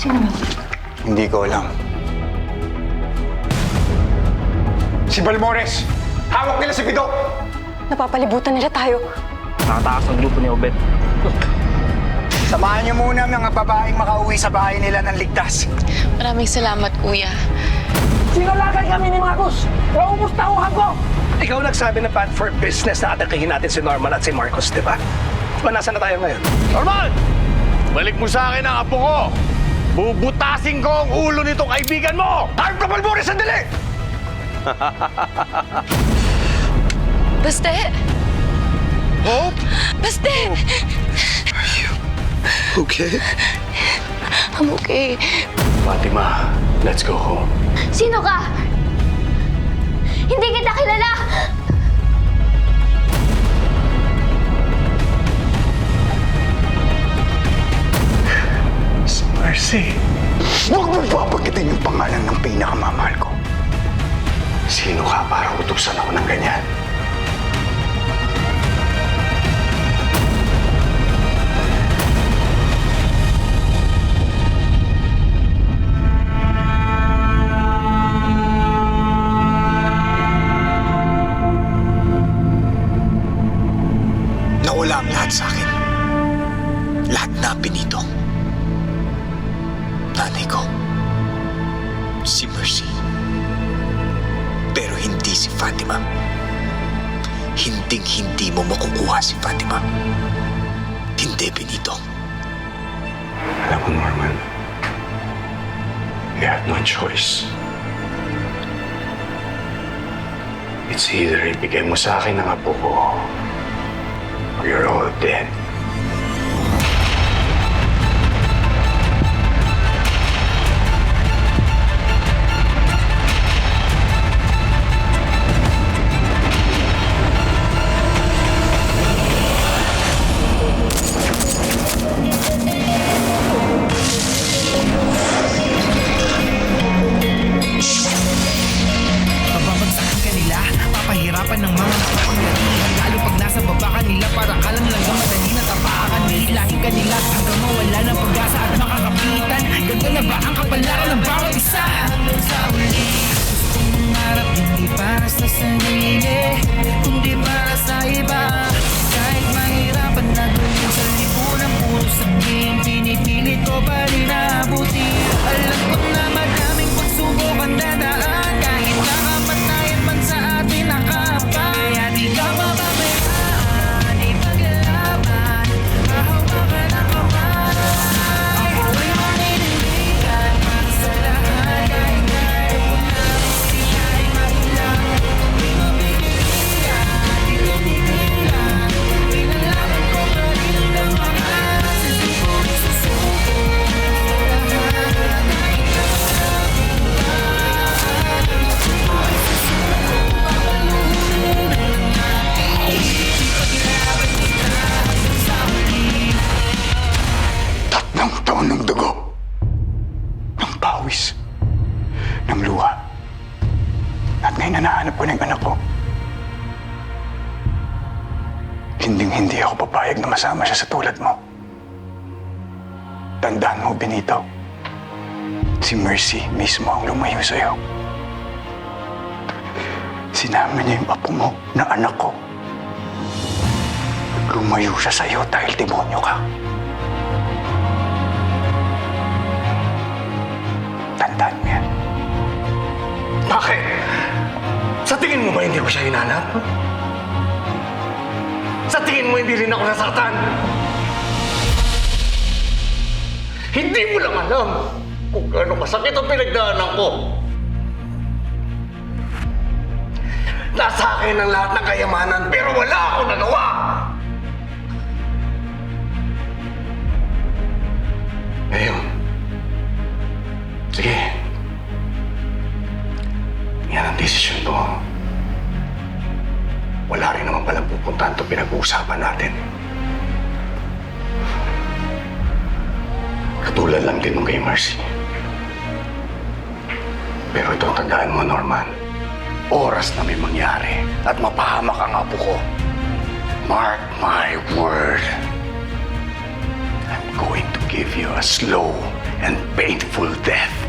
Sino ba? Hindi ko alam. Si Balmores! Hawak nila si Bidok! Napapalibutan nila tayo. Nakatakas ang grupo ni Obet. Samahan niyo muna ang mga babaeng makauwi sa bahay nila ng ligtas. Maraming salamat, kuya. Sinulakan kami ni Marcos! Naubos tauhan ko! Ikaw nagsabi na bad for business na atakihin natin si Norman at si Marcos, di ba? Ba, nasa na tayo ngayon? Norman! Balik mo sa akin ang apo ko! Bubutasin ko ang ulo nitong kaibigan mo! Harp na Balmores, sandali! Baste! Hope? Baste! Okay. I'm okay. Fatima, let's go home. Sino ka? Hindi kita kilala! Mercy. Huwag mo babanggitin yung pangalan ng pinakamamahal ko. Sino ka para utusan ako ng ganyan? Mo sa akin ang apo ko, you're all dead. Lumayo sa'yo. Sinama niya yung apo mo na anak ko. Lumayo siya sa'yo dahil demonyo ka. Tandaan mo yan. Bakit? Sa tingin mo ba hindi ko siya hinanap? Sa tingin mo hindi rin ako nasaktan? Hindi mo lang alam kung gaano masakit ang pinagdaanan ko. Nasa akin ang lahat ng kayamanan pero wala ako nagawa! Ngayon, sige. Yan ang desisyon mo. Wala rin naman palang pupuntahan ito pinag-uusapan natin. Katulad lang din nung kay Mercy. Pero ito tandaan mo, Norman. Oras na may mangyari at mapahamak ang apo ko. Mark my word. I'm going to give you a slow and painful death.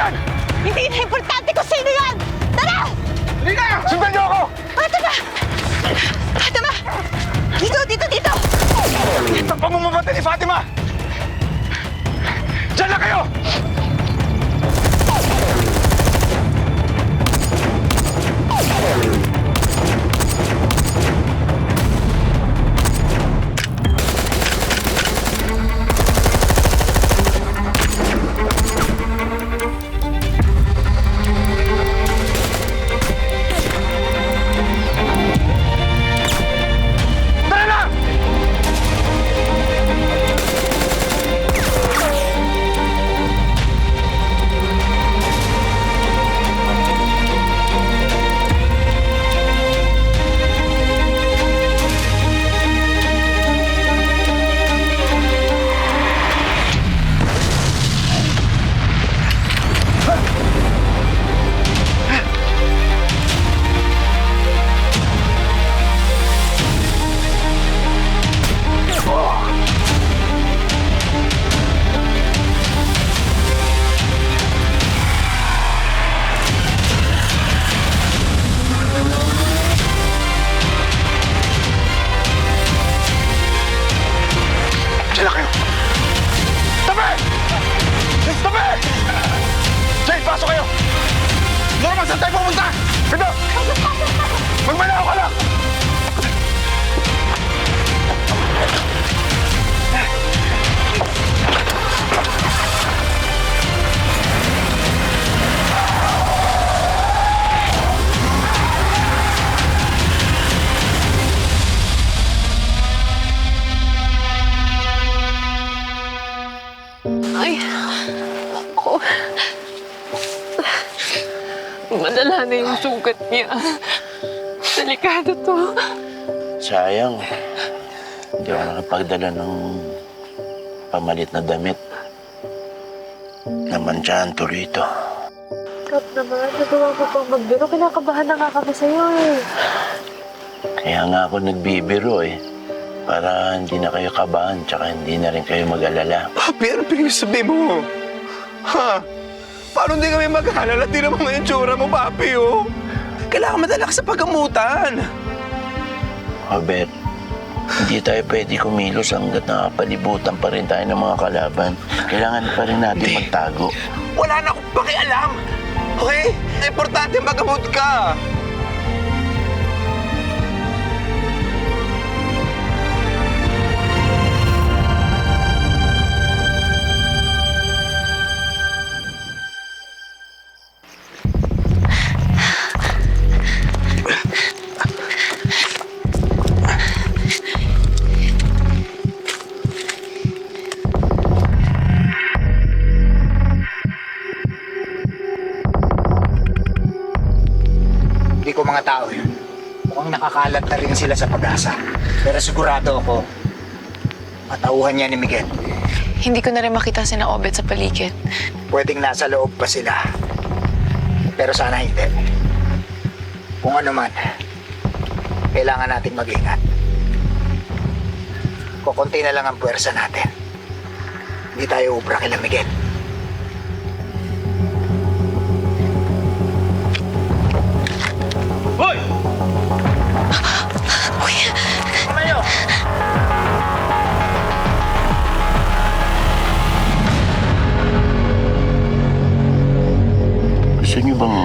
Yan? Hindi na importante kung sino yan! Tara! Halika! Sundan niyo ako! Fatima! Fatima! Dito, dito, dito! Ito pa mamamatay ni Fatima! Diyan lang kayo! Saan tayo pumunta? Pito! Magmanaw ka lang! Madala na yung sugat niya. Delikado to. Sayang. Hindi ako nakapagdala ng pamalit na damit. Naman dyan, Torito. Kap naman, nagawa mo pang magbiro. Kinakabahan na nga kami sa'yo eh. Kaya nga ako nagbibiro eh. Para hindi na kayo kabahan, tsaka hindi na rin kayo mag-alala. Papi, ano pinagsasabi mo? Ha? Paano hindi kami mag-alala? Di naman ngayon tsura mo, papi, oh. Kailangan madala ka sa pagamutan. Robert, hindi tayo pwede kumilos hanggat nakapalibutan pa rin tayo ng mga kalaban. Kailangan pa rin natin magtago. Wala na akong pakialam. Okay? Importante magamot ka. Sila sa pag-asa. Pero sigurado ako, matauhan niya ni Miguel. Hindi ko na rin makita si na Obet sa paligid. Pwedeng nasa loob pa sila. Pero sana hindi. Kung ano man, kailangan nating mag-ingat. Kukunti na lang ang puwersa natin. Hindi tayo ubra kila Miguel. Hoy! Gusto niyo bang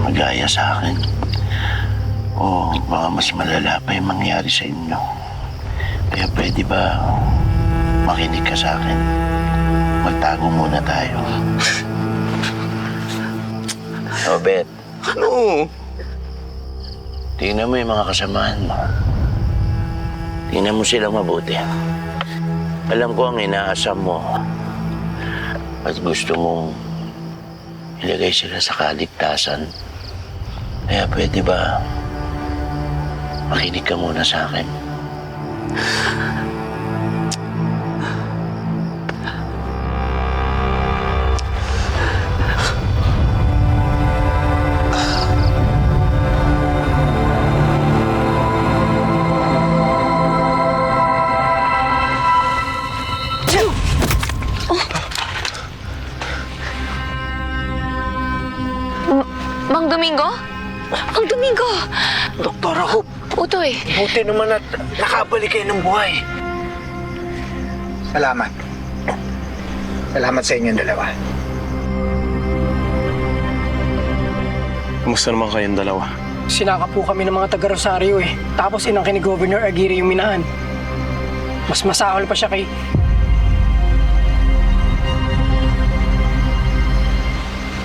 magaya sa akin? O baka mas malala pa yung mangyari sa inyo? Kaya pwede ba makinig ka sa akin? Magtago muna tayo. Obet, Ano? tingnan mo yung mga kasamahan mo. Tingnan mo sila mabuti. Alam ko ang inaasam mo at gusto mong ilagay sila sa kaligtasan. Kaya pwede ba makinig ka muna sa akin? Utoy, buti naman at nakabalik kayo ng buhay. Salamat. Salamat sa inyong dalawa. Kumusta naman kayong dalawa? Sinaka po kami ng mga taga Rosario eh. Tapos inangkin ni Governor Aguirre yung minahan. Mas masahol pa siya kay...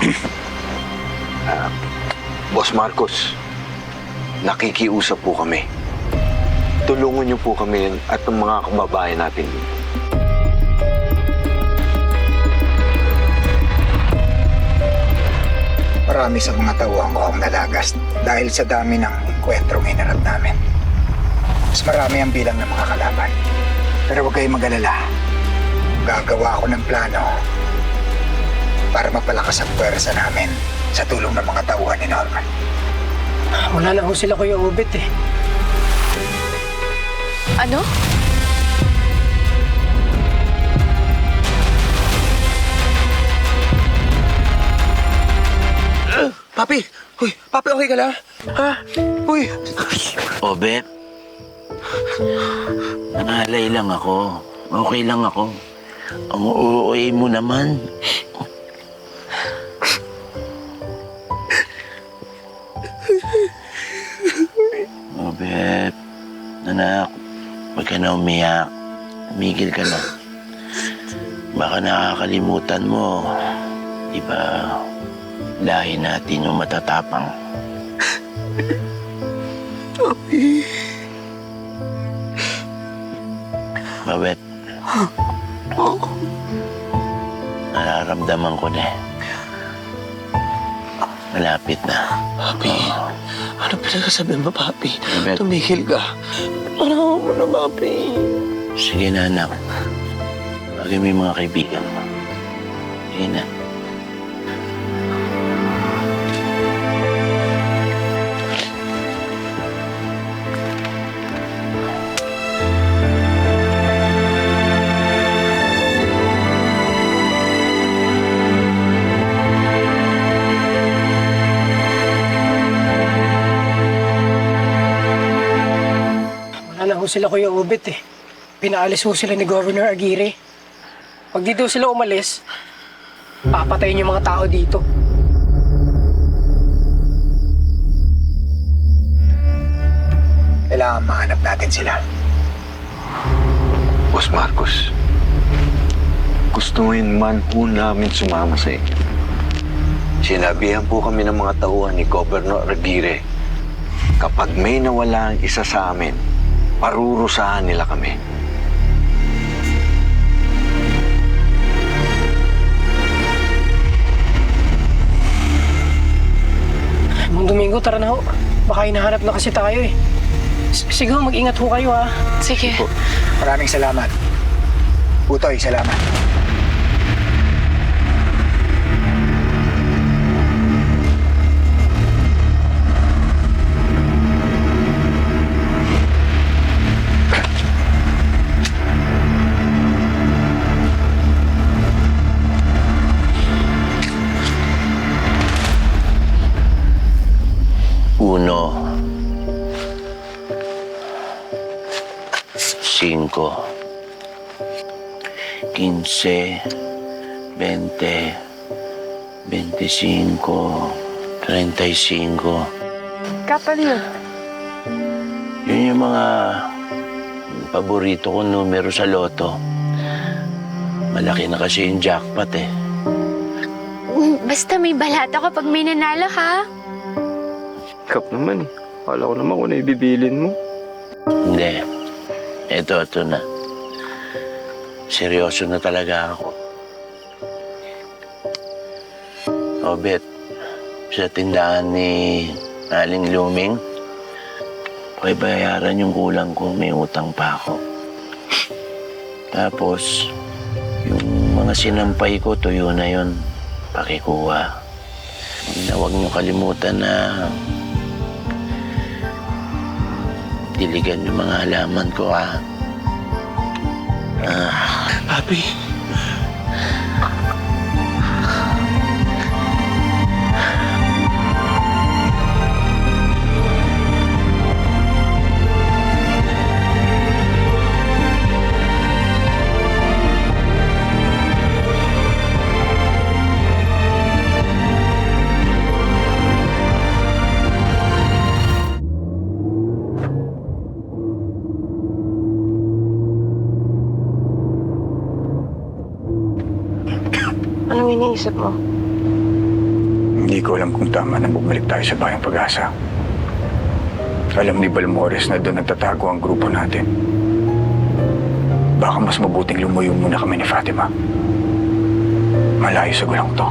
Boss Marcos, nakikiusap po kami. Tulungan niyo po kami at ang mga kababayan natin. Marami sa mga ko ang nalagas dahil sa dami ng enkwentro hinarap namin. Mas marami ang bilang ng mga kalaban. Pero huwag kayong mag-alala. Gagawa ako ng plano para mapalakas ang pwersa namin sa tulong ng mga tauhan ni Norman. Wala na ho sila Kuya Obet eh. ano? Papi! Uy, papi, okay ka lang? Ha? Uy! Obet, nangalay lang ako. Okay lang ako. Ang uuwi mo naman. Obet, anak, huwag ka na umiyak. Tumigil ka na. Baka nakakalimutan mo. Di ba, lahi natin yung matatapang. Mabet, Nararamdaman ko na eh. Malapit na. Papi, ano pinagsasabi mo, Papi? Bet. Tumigil ka. Ano mo na, Papi? Sige na, anak. Bagay mo yung mga kaibigan mo. Sige na. Ho sila Kuya Ubit eh. Pinaalis ho sila ni Governor Aguirre. Pag dito sila umalis, papatayin yung mga tao dito. Kailangan mahanap natin sila. Boss Marcos, gustuin man po namin sumama sa inyo. Sinabihan po kami ng mga tauhan ni Governor Aguirre, kapag may nawala ang isa sa amin, parurusahan nila kami. Mong Domingo, tara na ho. Baka hinahanap na kasi tayo eh. S- Sige ho, mag-ingat ho kayo ha. Sige. Maraming salamat. Utoy, salamat. 11, 20, 25, 35. Kapal yun. Yun yung mga paborito kong numero sa loto. Malaki na kasi yung jackpot eh. Mm, basta may balata kapag may nanalo, ha? Cup naman eh. Kala ko naman kung ano ibibilin mo. Hindi. Ito, ito na. Seryoso na talaga ako. Obet, sa tindahan ni Aling Luming, bayaran yung kulang ko, may utang pa ako. Tapos, yung mga sinampay ko, tuyo na yun. Pakikuha. Na huwag niyo kalimutan na diligan yung mga halaman ko, ah. Ah, Anong iniisip mo? Hindi ko alam kung tama na bumalik tayo sa bayang pag-asa. Alam ni Balmores na doon nagtatago ang grupo natin. Baka mas mabuting lumuyo muna kami ni Fatima. Malayo sa gulong to.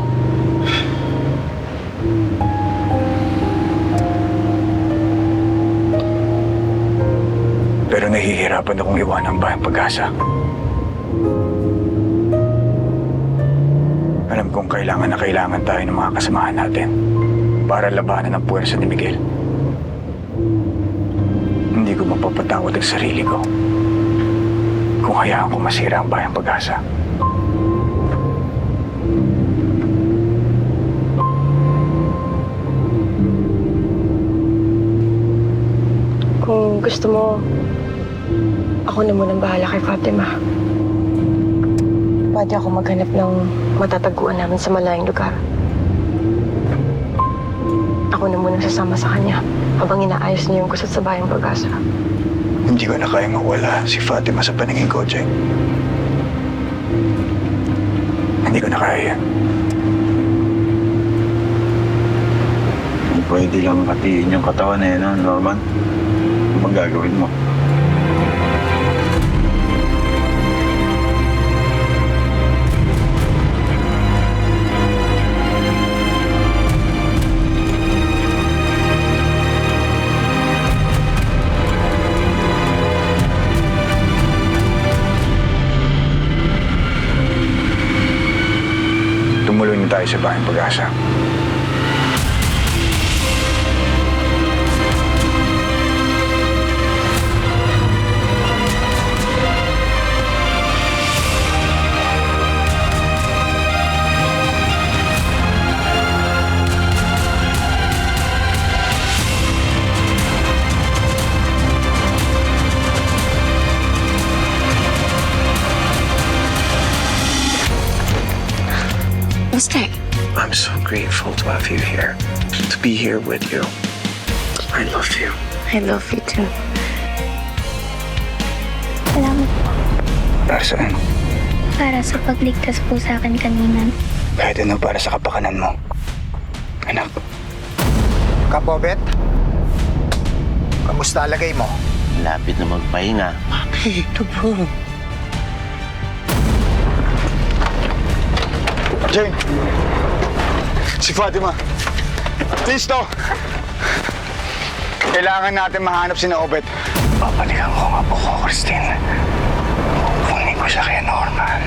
Pero nahihirapan akong iwanan ang bayang pag-asa. Alam kong kailangan na kailangan tayo ng mga kasamahan natin para labanan ang puwersa ni Miguel. Hindi ko mapapatawad ang sarili ko kung hayaan ko masira ang bayang pag-asa. Kung gusto mo, ako na munang bahala kay Fatima. Pwede ako maghanap ng matataguan namin sa malayang lugar. Ako na munang sasama sa kanya habang inaayos niya yung kusot sa bayang pag-asa. Hindi ko na kaya mawala si Fatima sa paningin ko, Jeng. Hindi ko na kaya yan. pwede lang hatiin yung katawan eh, no, Norman? Ano bang gagawin mo? Tayo sa bayang pag-asa. Grateful to have you here. To be here with you. I love you. I love you too. Salamat po Para saan? para sa pagligtas po sa akin kanina. Kahit ano para sa kapakanan mo. Anak, Kapobet? Kamusta lagay mo? Lapit na magpahinga. Jane! Si Fatima! Please, to! Kailangan natin mahanap si Naobet. Babalikan ko nga po ko, Christine. Kunin ko siya kay Norman.